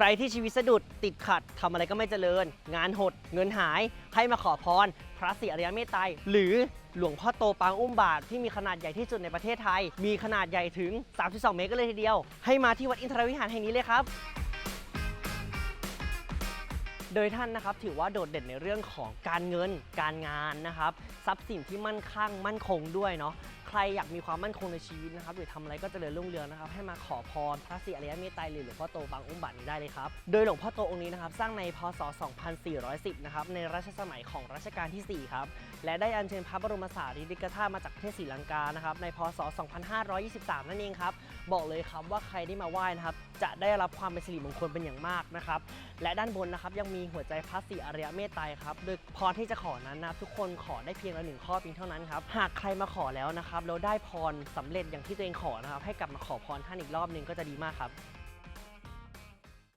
ใครที่ชีวิตสะดุดติดขัดทำอะไรก็ไม่เจริญ งานหด เงินหาย ให้มาขอพร พระศรีอริยเมตไตรหรือหลวงพ่อโตปางอุ้มบาทที่มีขนาดใหญ่ที่สุดในประเทศไทย มีขนาดใหญ่ถึง 32 เมตรก็เลยทีเดียว ให้มาที่วัดอินทรวิหารแห่งนี้เลยครับ โดยท่านนะครับถือว่าโดดเด่นในเรื่องของการเงินการงานนะครับทรัพย์สินที่มั่นคงมั่นคงด้วยเนาะใครอยากมีความมั่นคงในชีวิตนะครับหรือทำอะไรก็เจริญรุ่งเรืองนะครับให้มาขอพรพระศรีอริยเมตไตรหรือหลวงพ่อโตบางอุ้มบาทนี้ได้เลยครับโดยหลวงพ่อโตองค์นี้นะครับสร้างในพศ 2410 นะครับในรัชสมัยของรัชกาลที่ 4 ครับและได้อัญเชิญพระบรมสารีริกธาตุมาจากประเทศศรีลังกานะครับในพศ 2523 นั่นเองครับบอกเลยครับว่าใครได้มาไหว้นะครับจะได้รับความเป็นสิริมงคลเป็นอย่างมากนะครับและด้านบนนะครับยังมีีหัวใจพระศรีอริยเมตไตรครับโดยพรที่จะขอนั้นนะครับทุกคนขอได้เพียงละหนึ่งข้อเพียงเท่านั้นครับหากใครมาขอแล้วนะครับแล้วได้พรสำเร็จอย่างที่ตัวเองขอนะครับให้กลับมาขอพรท่านอีกรอบหนึงก็จะดีมากครับ